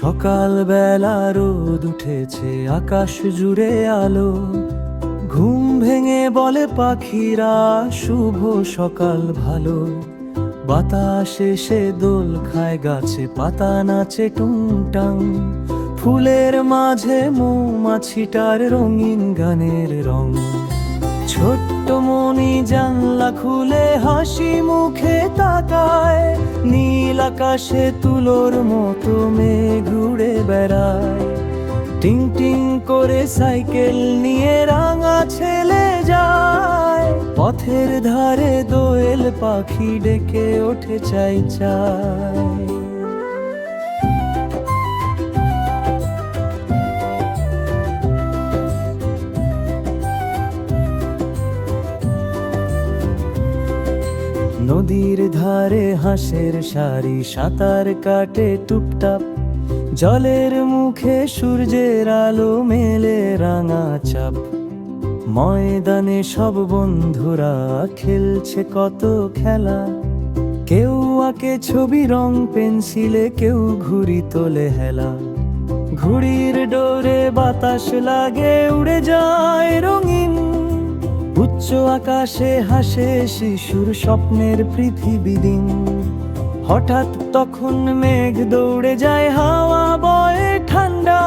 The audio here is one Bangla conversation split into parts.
সকাল বেলা রোদ উঠেছে, আকাশ জুড়ে আলো। ঘুম ভেঙে বলে পাখিরা, শুভ সকাল, ভালো। বাতাস এসে দোল খায় গাছে, পাতা নাচে টুংটাং। ফুলের মাঝে মৌমাছিটার রঙিন গানের রং। ছোট্ট মনি জানলা খুলে হাসি মুখে তাকায়, নীল আকাশে তুলোর মতো মেঘ ঘুরে বেড়ায়। টিং টিং করে সাইকেল নিয়ে রাঙা ছেলে যায়, পথের ধারে দোয়েল পাখি ডেকে ওঠে চাই চাই। নদীর ধারে হাঁসের সারি সাঁতার কাটে টুপটাপ। জলের মুখে সূর্যের আলো মেলে রাঙা চাপ। ময়দানে সব বন্ধুরা খেলছে কত খেলা। কেউ আঁকে ছবি, রং পেন্সিলে, কেউ ঘুড়ি তোলে হেলা। ঘুড়ির ডোরে বাতাস লাগে, উড়ে যায় রঙিন উচ্চ আকাশে হাসে শিশুর স্বপ্নের পৃথিবী দিন। হঠাৎ তখন মেঘ দৌড়ে যায় হাওয়া বয়ে ঠান্ডা।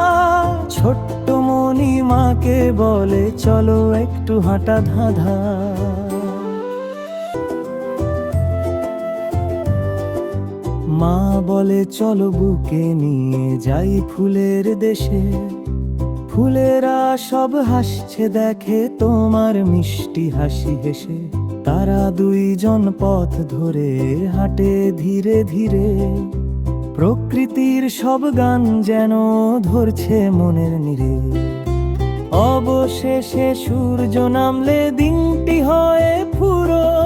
ছোট্ট মনি মাকে বলে, চলো একটু হাঁটা ধাঁধা। মা বলে, চলো বুকে নিয়ে যাই ফুলের দেশে। ফুলেরা সব হাসছে, দেখে তোমার মিষ্টি হাসি হেসে। তারা দুইজন পথ ধরে হাঁটে ধীরে ধীরে। প্রকৃতির সব গান যেন ধরছে মনের নিরে। অবশেষে সূর্য নামলে দিনটি হয় পুরো